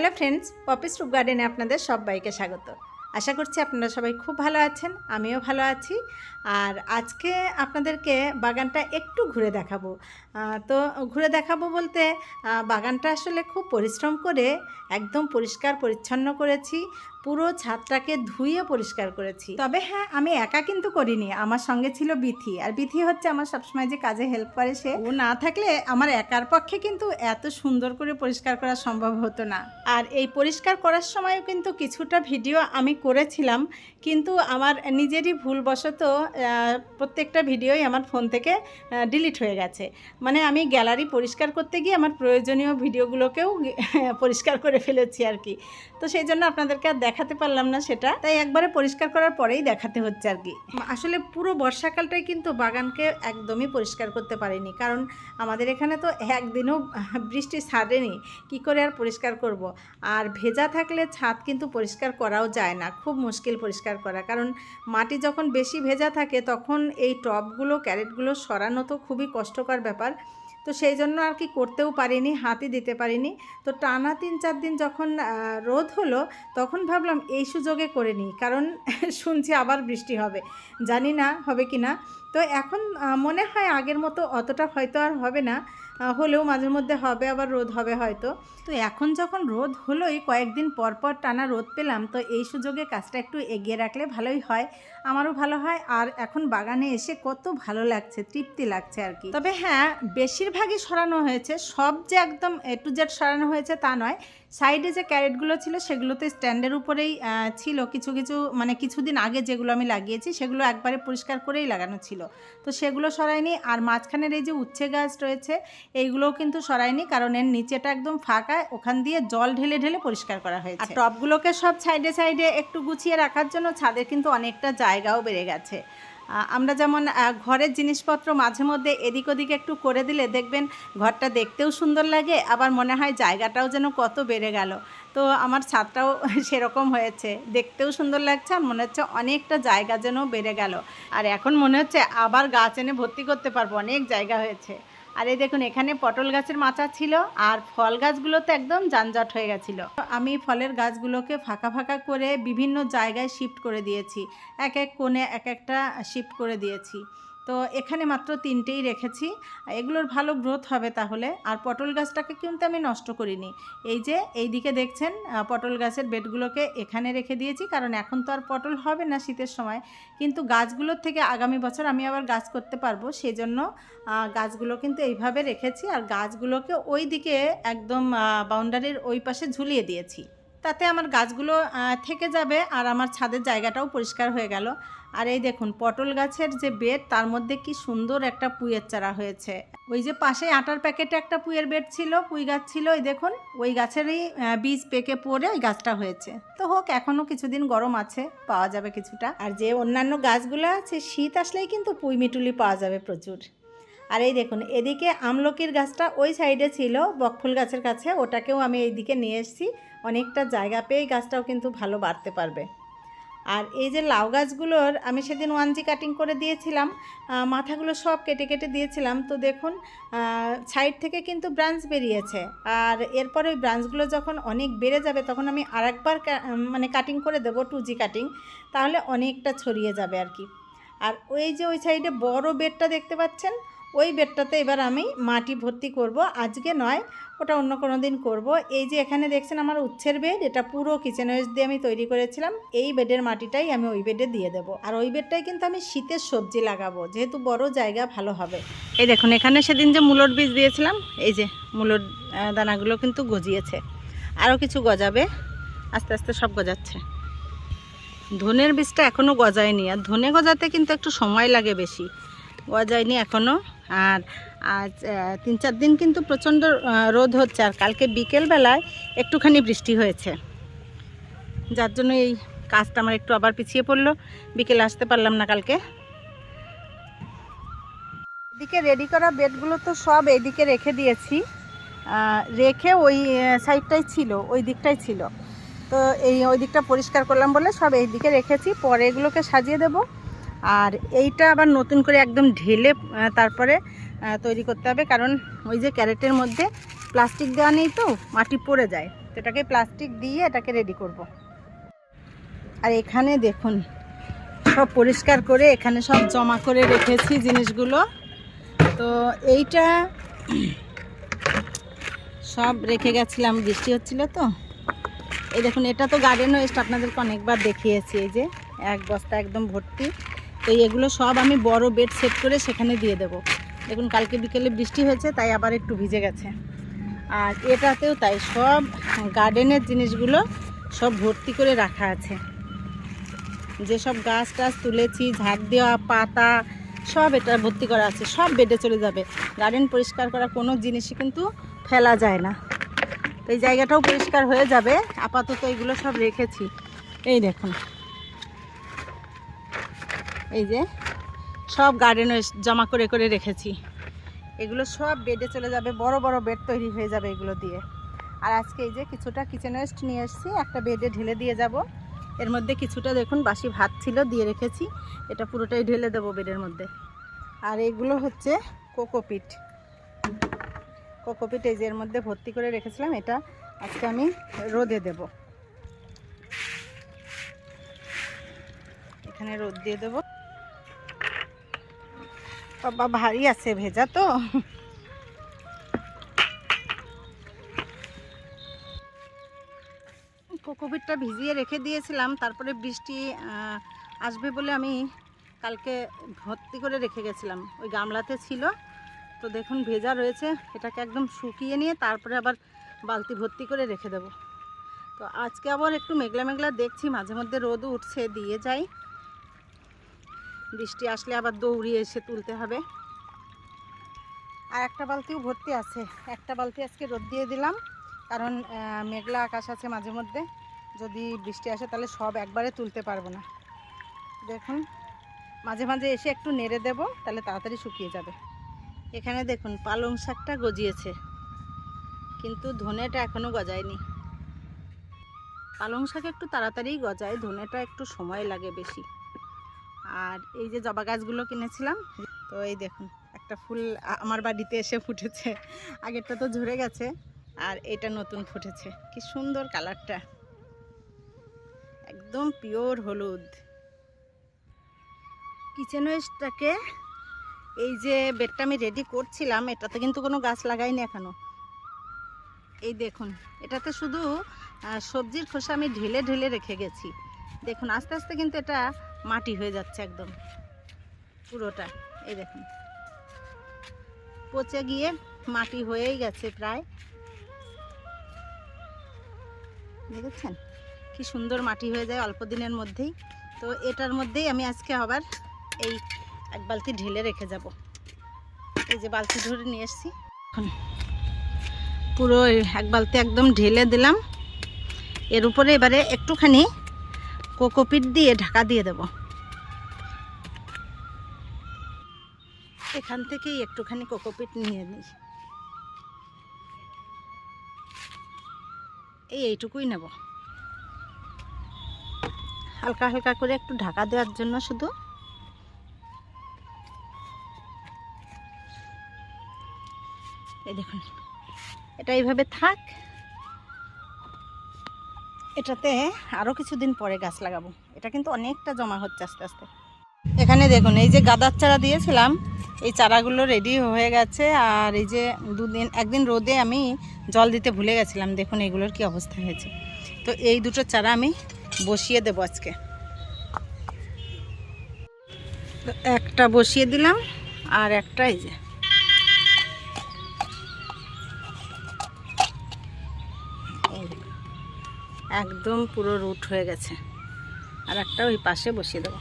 Hello friends Poppy's রুপ গার্ডেনে আপনাদের সবাইকে স্বাগত। আশা করছি আপনারা সবাই খুব ভালো আছেন, আমিও ভালো আছি। আর আজকে আপনাদেরকে বাগানটা একটু ঘুরে দেখাবো। তো ঘুরে দেখাবো বলতে বাগানটা আসলে খুব পরিশ্রম করে, একদম পরিষ্কার পরিচ্ছন্ন করেছি। পুরো ছাদটাকে ধুয়ে পরিষ্কার করেছি। তবে হ্যাঁ আমি একা কিন্তু করিনি। আমার সঙ্গে ছিল বিথি। আর বিথি হচ্ছে আমার সবসময় যে কাজে হেল্প করে সে। ও না থাকলে আমার একার পক্ষে কিন্তু এত সুন্দর করে পরিষ্কার করা সম্ভব হতো না। আর এই পরিষ্কার করার সময়ও কিন্তু কিছুটা ভিডিও আমি করেছিলাম। কিন্তু আমার নিজেরই ভুলবশত প্রত্যেকটা ভিডিওই আমার ফোন থেকে ডিলিট হয়ে গেছে। মানে আমি গ্যালারি পরিষ্কার করতে গিয়ে আমার প্রয়োজনীয় ভিডিওগুলোকেও পরিষ্কার করে ফেলেছি আর কি। তো সেই জন্য আপনাদেরকে আর দেখাতে পারলাম না সেটা। তাই একবারে পরিষ্কার করার পরেই দেখাতে হচ্ছে আর কি। আসলে পুরো বর্ষাকালটাই কিন্তু বাগানকে একদমই পরিষ্কার করতে পারিনি। কারণ আমাদের এখানে তো একদিনও বৃষ্টি ছাড়েনি। কি করে আর পরিষ্কার করব। আর ভেজা থাকলে ছাদ কিন্তু পরিষ্কার করাও যায় না। খুব মুশকিল পরিষ্কার করা। কারণ মাটি যখন বেশি ভেজা থাকে, তখন এই টবগুলো, ক্যারেটগুলো সরানো তো খুবই কষ্টকর ব্যাপার। তো সেই জন্য আর কি করতেও পারিনি হাতি দিতে পারিনি। তো টানা তিন চার দিন যখন রোদ হলো, তখন ভাবলাম এই সুযোগে করে নিই, কারণ শুনছি আবার বৃষ্টি হবে। জানি না হবে কি না তো এখন মনে হয় আগের মতো অতটা হয়তো আর হবে না। হলেও মাঝে মধ্যে হবে, আবার রোদ হবে হয়তো। তো এখন যখন রোদ হলোই, কয়েকদিন পর পর টানা রোদ পেলাম, তো এই সুযোগে কাজটা একটু এগিয়ে রাখলে ভালোই হয়। আমারও ভালো হয়, আর এখন বাগানে এসে কত ভালো লাগছে, তৃপ্তি লাগছে আর কি। তবে হ্যাঁ বেশিরভাগই সরানো হয়েছে। সব যে একদম এ টু জেড সরানো হয়েছে তা নয়। সাইডে যে ক্যারেটগুলো ছিল, সেগুলোতে স্ট্যান্ডের উপরেই ছিল। কিছু কিছু মানে কিছুদিন আগে যেগুলো আমি লাগিয়েছি, সেগুলো একবারে পরিষ্কার করেই লাগানো ছিল। তো সেগুলো সরাইনি। আর মাঝখানের এই যে উচ্ছে গাছ রয়েছে, এইগুলোও কিন্তু সরাইনি কারণ এর নিচেটা একদম ফাঁকা। ওখান দিয়ে জল ঢেলে ঢেলে পরিষ্কার করা হয়েছে। আর টপগুলোকে সব সাইডে সাইডে একটু গুছিয়ে রাখার জন্য ছাদের কিন্তু অনেকটা জায়গাও বেড়ে গেছে। আমরা যেমন ঘরের জিনিসপত্র মাঝে মধ্যে এদিক ওদিকে একটু করে দিলে দেখবেন ঘরটা দেখতেও সুন্দর লাগে, আবার মনে হয় জায়গাটাও যেন কত বেড়ে গেল। তো আমার ছাদটাও সেরকম হয়েছে, দেখতেও সুন্দর লাগছে আর মনে হচ্ছে অনেকটা জায়গা যেন বেড়ে গেল। আর এখন মনে হচ্ছে আবার গাছ এনে ভর্তি করতে পারব, অনেক জায়গা হয়েছে। আর এই দেখুন, এখানে পটল গাছের মাচা ছিল আর ফল গাছগুলো তো একদম যানজট হয়ে গেছিল। আমি ফলের গাছগুলোকে ফাঁকা ফাঁকা করে বিভিন্ন জায়গায় শিফট করে দিয়েছি। এক এক কোণে এক একটা শিফট করে দিয়েছি। তো এখানে মাত্র তিনটেই রেখেছি। এগুলোর ভালো গ্রোথ হবে তাহলে। আর পটল গাছটাকে কিন্তু আমি নষ্ট করিনি। এই যে, এই দিকে দেখছেন পটল গাছের বেডগুলোকে এখানে রেখে দিয়েছি। কারণ এখন তো আর পটল হবে না শীতের সময়। কিন্তু গাছগুলোর থেকে আগামী বছর আমি আবার গাছ করতে পারব। সেই জন্য গাছগুলো কিন্তু এইভাবে রেখেছি। আর গাছগুলোকে ওই দিকে একদম বাউন্ডারির ওই পাশে ঝুলিয়ে দিয়েছি। তাতে আমার গাছগুলো থেকে যাবে আর আমার ছাদের জায়গাটাও পরিষ্কার হয়ে গেল। আর এই দেখুন, পটল গাছের যে বেড, তার মধ্যে কি সুন্দর একটা পুইয়ের চারা হয়েছে। ওই যে পাশে আটার প্যাকেটে একটা পুইয়ের বেড ছিল, পুঁই গাছ ছিল ওই দেখুন, ওই গাছেরই বীজ পেকে পড়ে ওই গাছটা হয়েছে। তো হোক, এখনও কিছুদিন গরম আছে, পাওয়া যাবে কিছুটা। আর যে অন্যান্য গাছগুলো আছে, শীত আসলেই কিন্তু পুঁই মিটুলি পাওয়া যাবে প্রচুর। আর এই দেখুন, এদিকে আমলকির গাছটা ওই সাইডে ছিল, বকফুল গাছের কাছে, ওটাকেও আমি এইদিকে নিয়ে এসেছি। অনেকটা জায়গা পেয়ে গাছটাও কিন্তু ভালো বাড়তে পারবে। আর এই যে লাউ গাছগুলোর, আমি সেদিন ওয়ান জি কাটিং করে দিয়েছিলাম মাথাগুলো সব কেটে কেটে দিয়েছিলাম। তো দেখুন সাইড থেকে কিন্তু ব্রাঞ্চ বেরিয়েছে। আর এরপরে ওই ব্রাঞ্চগুলো যখন অনেক বেড়ে যাবে, তখন আমি আরেকবার মানে কাটিং করে দেবো টু জি কাটিং। তাহলে অনেকটা ছড়িয়ে যাবে আর কি। আর ওই যে ওই সাইডে বড় বেডটা দেখতে পাচ্ছেন ওই বেডটাতে এবার আমি মাটি ভর্তি করব। আজকে নয়, ওটা অন্য কোনো দিন করব। এই যে এখানে দেখছেন আমার উচ্ছের বেড, এটা পুরো কিচেন ওয়েস্ট দিয়ে আমি তৈরি করেছিলাম। এই বেডের মাটিটাই আমি ওই বেডে দিয়ে দেবো। আর ওই বেডটাই কিন্তু আমি শীতের সবজি লাগাবো, যেহেতু বড় জায়গা, ভালো হবে। এই দেখুন, এখানে সেদিন যে মূলর বীজ দিয়েছিলাম, এই যে মূলর দানাগুলো কিন্তু গজিয়েছে। আরও কিছু গজাবে, আস্তে আস্তে সব গজাচ্ছে। ধনের বীজটা এখনও গজায়নি। আর ধনে গজাতে কিন্তু একটু সময় লাগে বেশি। গজায়নি এখনও আর আজ তিন চার দিন কিন্তু প্রচণ্ড রোদ হচ্ছে আর কালকে বিকেলবেলায় একটুখানি বৃষ্টি হয়েছে। যার জন্য এই কাজটা আমার একটু আবার পিছিয়ে পড়ল। বিকেলে আসতে পারলাম না কালকে। এদিকে রেডি করা বেডগুলো তো সব এইদিকে রেখে দিয়েছি। রেখে ওই সাইডটাই ছিল, ওই দিকটাই ছিল। তো এই ওই দিকটা পরিষ্কার করলাম বলে সব এই দিকে রেখেছি। পরে এগুলোকে সাজিয়ে দেব। আর এইটা আবার নতুন করে একদম ঢেলে তারপরে তৈরি করতে হবে। কারণ ওই যে ক্যারেটের মধ্যে প্লাস্টিক দেওয়া নেই তো, মাটি পড়ে যায়। তো এটাকে প্লাস্টিক দিয়ে এটাকে রেডি করব। আর এখানে দেখুন, সব পরিষ্কার করে এখানে সব জমা করে রেখেছি জিনিসগুলো। তো এইটা সব রেখে গেছিলাম, বৃষ্টি হচ্ছিল তো। এই দেখুন, এটা তো গার্ডেন ওয়েস্ট আপনাদেরকে অনেকবার দেখিয়েছি। এই যে এক বস্তা একদম ভর্তি। তো এগুলো সব আমি বড় বেড সেট করে সেখানে দিয়ে দেবো। দেখুন, কালকে বিকেলে বৃষ্টি হয়েছে, তাই আবার একটু ভিজে গেছে। আর এটাতেও তাই, সব গার্ডেনের জিনিসগুলো সব ভর্তি করে রাখা আছে। যেসব গাছ টাছ তুলেছি, ঝাড় দেওয়া, পাতা, সব এটা ভর্তি করা আছে, সব বেডে চলে যাবে। গার্ডেন পরিষ্কার করা কোনো জিনিসই কিন্তু ফেলা যায় না। তো এই জায়গাটাও পরিষ্কার হয়ে যাবে, আপাতত এগুলো সব রেখেছি। এই দেখুন এই যে, সব গার্ডেনে জমা করে করে রেখেছি। এগুলো সব বেডে চলে যাবে, বড় বড় বেড তৈরি হয়ে যাবে এগুলো দিয়ে। আর আজকে এই যে কিছুটা কিচেন ওয়েস্ট নিয়ে এসেছি, একটা বেডে ঢেলে দিয়ে যাব। এর মধ্যে কিছুটা দেখুন, বাসি ভাত ছিল, দিয়ে রেখেছি। এটা পুরোটাই ঢেলে দেবো বেডের মধ্যে। আর এগুলো হচ্ছে কোকোপিট কোকোপিট এই যে এর মধ্যে ভর্তি করে রেখেছিলাম, এটা আজকে আমি রোদে দেব। এখানে রোদ দিয়ে দেব। বাবা ভারী আছে, ভেজা তো। কোকোপিটটা ভিজিয়ে রেখে দিয়েছিলাম, তারপরে বৃষ্টি আসবে বলে আমি কালকে ভর্তি করে রেখে গেছিলাম। ওই গামলাতে ছিল। তো দেখুন, ভেজা রয়েছে। এটাকে একদম শুকিয়ে নিয়ে তারপরে আবার বালতি ভর্তি করে রেখে দেব। তো আজকে আবার একটু মেঘলা মেঘলা দেখছি, মাঝে মধ্যে রোদ উঠছে, দিয়ে যাই। বৃষ্টি আসলে আবার দৌড়িয়ে এসে তুলতে হবে। আর একটা বালতিও ভর্তি আছে। একটা বালতি আজকে রোদ দিয়ে দিলাম, কারণ মেঘলা আকাশ আছে মাঝে মধ্যে। যদি বৃষ্টি আসে তাহলে সব একবারে তুলতে পারব না। দেখুন, মাঝে মাঝে এসে একটু নেড়ে দেব, তাহলে তাড়াতাড়ি শুকিয়ে যাবে। এখানে দেখুন, পালং শাকটা গজিয়েছে, কিন্তু ধনেটা এখনও গজায়নি। পালং শাক একটু তাড়াতাড়ি গজায়, ধনেটা একটু সময় লাগে বেশি। আর এই যে জবা গাছগুলো কিনেছিলাম, তো এই দেখুন, একটা ফুল আমার বাড়িতে এসে ফুটেছে। আগেরটা তো ঝরে গেছে, আর এটা নতুন ফুটেছে। কি সুন্দর কালারটা। একদম পিওর হলুদ। কিচেন ওয়েস্টটাকে এই যে বেডটা আমি রেডি করছিলাম, এটাতে কিন্তু কোনো গাছ লাগাইনি এখনও। এই দেখুন, এটাতে শুধু সবজির খোসা আমি ঢেলে ঢেলে রেখে গেছি। দেখুন, আস্তে আস্তে কিন্তু এটা মাটি হয়ে যাচ্ছে একদম। পুরোটা, এই দেখুন। পচে গিয়ে মাটি হয়েই গেছে প্রায়। দেখেছেন? কি সুন্দর মাটি হয়ে যায় অল্প দিনের মধ্যেই। তো এটার মধ্যেই আমি আজকে আবার এই এক বালতি ঢেলে রেখে যাব। এই যে বালতি ধরে নিয়ে এসেছি। এখন পুরো এক বালতি একদম ঢেলে দিলাম। এর উপরে এবারে একটুখানি কোকোপিট দিয়ে ঢাকা দিয়ে দেব। এখান থেকেই একটুখানি কোকোপিট নিয়ে নিই। এই এইটুকুই নেব। হালকা হালকা করে একটু ঢাকা দেওয়ার জন্য শুধু। এই দেখুন, এটা এইভাবে থাক। এটাতে আরও কিছুদিন পরে গাছ লাগাবো। এটা কিন্তু অনেকটা জমা হচ্ছে আস্তে আস্তে। এখানে দেখুন, এই যে গাদার চারা দিয়েছিলাম, এই চারাগুলো রেডি হয়ে গেছে। আর এই যে দুদিন, একদিন রোদে আমি জল দিতে ভুলে গেছিলাম, দেখুন এগুলোর কি অবস্থা হয়েছে। তো এই দুটো চারা আমি বসিয়ে দেবো আজকে। একটা বসিয়ে দিলাম, আর একটা এই যে একদম পুরো রুট হয়ে গেছে। আর একটা ওই পাশে বসিয়ে দেবো।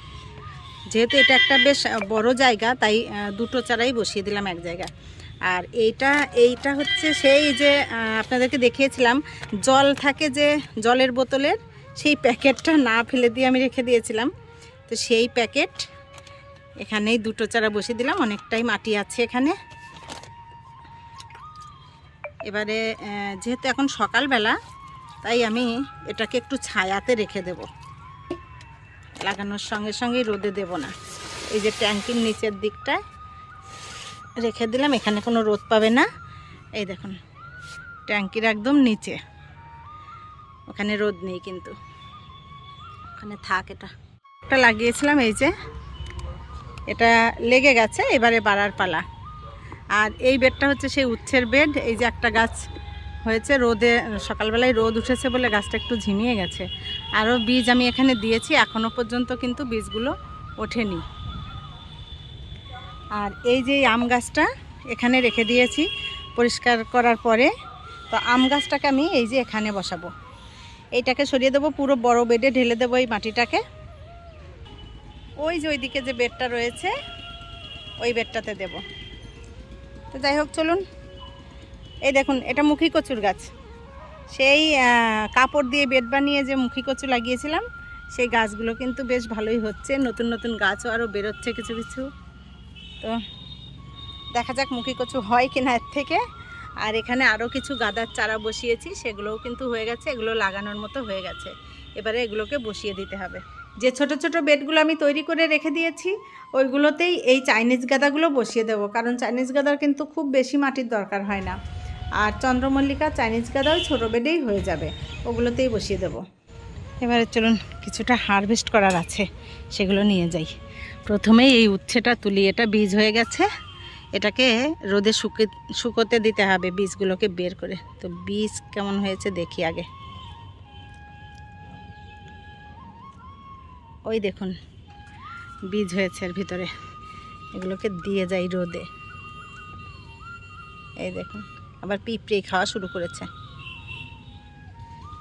যেহেতু এটা একটা বেশ বড় জায়গা, তাই দুটো চারাই বসিয়ে দিলাম এক জায়গায়। আর এইটা এইটা হচ্ছে সেই যে আপনাদেরকে দেখিয়েছিলাম, জল থাকে যে জলের বোতলের, সেই প্যাকেটটা না ফেলে দিয়ে আমি রেখে দিয়েছিলাম। তো সেই প্যাকেট এখানেই দুটো চারা বসিয়ে দিলাম, অনেকটাই মাটি আছে এখানে। এবারে যেহেতু এখন সকালবেলা তাই আমি এটাকে একটু ছায়াতে রেখে দেব। লাগানোর সঙ্গে সঙ্গেই রোদে দেব না। এই যে ট্যাঙ্কির নিচের দিকটায় রেখে দিলাম, এখানে কোনো রোদ পাবে না। এই দেখুন, ট্যাঙ্কির একদম নিচে। ওখানে রোদ নেই কিন্তু। ওখানে থাক এটা। একটা লাগিয়েছিলাম, এই যে এটা লেগে গেছে, এবারে বাড়ার পালা। আর এই বেডটা হচ্ছে সেই উচ্ছের বেড, এই যে একটা গাছ হয়েছে রোদে, সকালবেলায় রোদ উঠেছে বলে গাছটা একটু ঝিমিয়ে গেছে। আরও বীজ আমি এখানে দিয়েছি এখনও পর্যন্ত কিন্তু বীজগুলো ওঠেনি। আর এই যে আম গাছটা এখানে রেখে দিয়েছি পরিষ্কার করার পরে, তো আম গাছটাকে আমি এই যে এখানে বসাবো। এইটাকে সরিয়ে দেবো, পুরো বড় বেডে ঢেলে দেবো এই মাটিটাকে। ওই যে ওইদিকে যে বেডটা রয়েছে, ওই বেডটাতে দেব। তো যাই হোক, চলুন। এই দেখুন, এটা মুখী কচুর গাছ। সেই কাপড় দিয়ে বেড বানিয়ে যে মুখী কচু লাগিয়েছিলাম, সেই গাছগুলো কিন্তু বেশ ভালোই হচ্ছে। নতুন নতুন গাছও আরও বেরোচ্ছে কিছু কিছু। তো দেখা যাক মুখী কচু হয় কিনা এর থেকে। আর এখানে আরও কিছু গাদার চারা বসিয়েছি, সেগুলোও কিন্তু হয়ে গেছে। এগুলো লাগানোর মতো হয়ে গেছে। এবারে এগুলোকে বসিয়ে দিতে হবে। যে ছোট ছোট বেডগুলো আমি তৈরি করে রেখে দিয়েছি, ওইগুলোতেই এই চাইনিজ গাদাগুলো বসিয়ে দেবো। কারণ চাইনিজ গাদার কিন্তু খুব বেশি মাটির দরকার হয় না। আর চন্দ্রমল্লিকা চাইনিজ গাদা ওই ছোটো বেডেই হয়ে যাবে। ওগুলোতেই বসিয়ে দেবো। এবারে চলুন, কিছুটা হারভেস্ট করার আছে। সেগুলো নিয়ে যাই। প্রথমেই এই উচ্ছেটা, তুলি, এটা বীজ হয়ে গেছে। এটাকে রোদে শুকে, শুকোতে দিতে হবে বীজগুলোকে বের করে। তো বীজ কেমন হয়েছে দেখি আগে। ওই দেখুন, বীজ হয়েছে এর ভিতরে। এগুলোকে দিয়ে যাই রোদে। এই দেখুন। আবার পিঁপড়ে খাওয়া শুরু করেছে।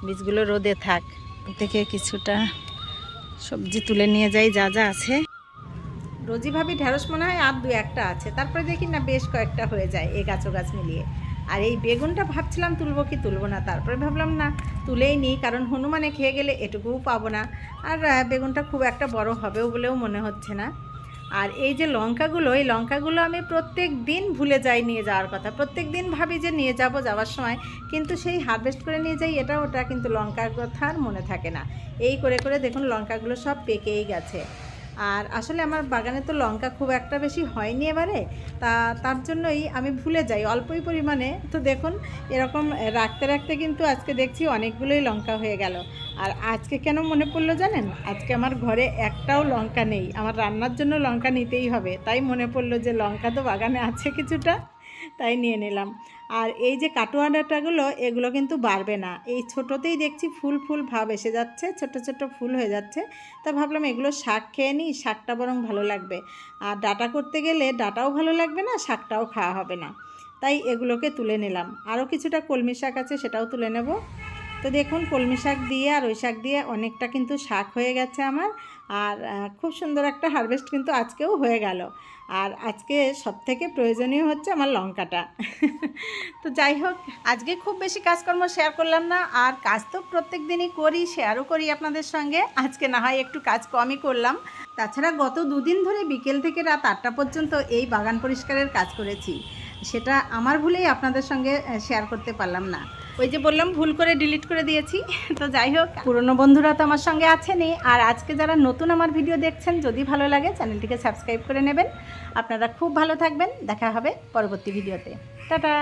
বীজগুলো রোদে থাক। থেকে কিছুটা সবজি তুলে নিয়ে যাই, যা যা আছে। রোজি ভাবি ঢেঁড়স মনে হয় আর দু একটা আছে। তারপরে দেখি না বেশ কয়েকটা হয়ে যায় এ গাছ গাছ মিলিয়ে। আর এই বেগুনটা ভাবছিলাম তুলবো কি তুলবো না, তারপরে ভাবলাম না, তুলেই নিই, কারণ হনুমানে খেয়ে গেলে এটুকুও পাবো না। আর বেগুনটা খুব একটা বড় হবেও বলেও মনে হচ্ছে না। আর এই যে লঙ্কাগুলো, এই লঙ্কাগুলো আমি প্রত্যেক দিন ভুলে যাই নিয়ে যাওয়ার কথা। প্রত্যেক দিন ভাবি যে নিয়ে যাব যাওয়ার সময়, কিন্তু সেই হারভেস্ট করে নিয়ে যাই, এটা ওটা কিন্তু লঙ্কার কথা আর মনে থাকে না। এই করে করে দেখুন লঙ্কাগুলো সব পেকেই গেছে। আর আসলে আমার বাগানে তো লঙ্কা খুব একটা বেশি হয়নি এবারে। তা তার জন্যই আমি ভুলে যাই, অল্পই পরিমাণে। তো দেখুন, এরকম রাখতে রাখতে কিন্তু আজকে দেখছি অনেকগুলোই লঙ্কা হয়ে গেল। আর আজকে কেন মনে পড়ল জানেন? আজকে আমার ঘরে একটাও লঙ্কা নেই। আমার রান্নার জন্য লঙ্কা নিতেই হবে। তাই মনে পড়ল যে লঙ্কা তো বাগানে আছে কিছুটা, তাই নিয়ে নিলাম। আর এই যে কাটোয়া ডাঁটাগুলো, এগুলো কিন্তু বাড়বে না। এই ছোটোতেই দেখছি ফুল ফুল ভাব এসে যাচ্ছে, ছোট ছোট ফুল হয়ে যাচ্ছে। তা ভাবলাম এগুলো শাক খেয়ে নিই, শাকটা বরং ভালো লাগবে। আর ডাটা করতে গেলে ডাটাও ভালো লাগবে না, শাকটাও খাওয়া হবে না। তাই এগুলোকে তুলে নিলাম। আরও কিছুটা কলমি শাক আছে, সেটাও তুলে নেব। তো দেখুন, কলমি শাক দিয়ে আর ওই শাক দিয়ে অনেকটা কিন্তু শাক হয়ে গেছে আমার। আর খুব সুন্দর একটা হারভেস্ট কিন্তু আজকেও হয়ে গেল। আর আজকে সব থেকে প্রয়োজনীয় হচ্ছে আমার লঙ্কাটা। তো যাই হোক, আজকে খুব বেশি কাজকর্ম শেয়ার করলাম না, আর কাজ তো প্রত্যেক দিনই করি শেয়ারও করি আপনাদের সঙ্গে। আজকে না হয় একটু কাজ কমই করলাম। তাছাড়া গত দুদিন ধরে বিকেল থেকে রাত আটটা পর্যন্ত এই বাগান পরিষ্কারের কাজ করেছি। সেটা আমার ভুলেই আপনাদের সঙ্গে শেয়ার করতে পারলাম না। ওই যে বললাম, ভুল করে ডিলিট করে দিয়েছি। তো যাই হোক, পুরনো বন্ধুরা তো আমার সঙ্গে আছেনই। আর আজকে যারা নতুন আমার ভিডিও দেখছেন, যদি ভালো লাগে, চ্যানেলটিকে সাবস্ক্রাইব করে নেবেন। আপনারা খুব ভালো থাকবেন। দেখা হবে পরবর্তী ভিডিওতে টাটা!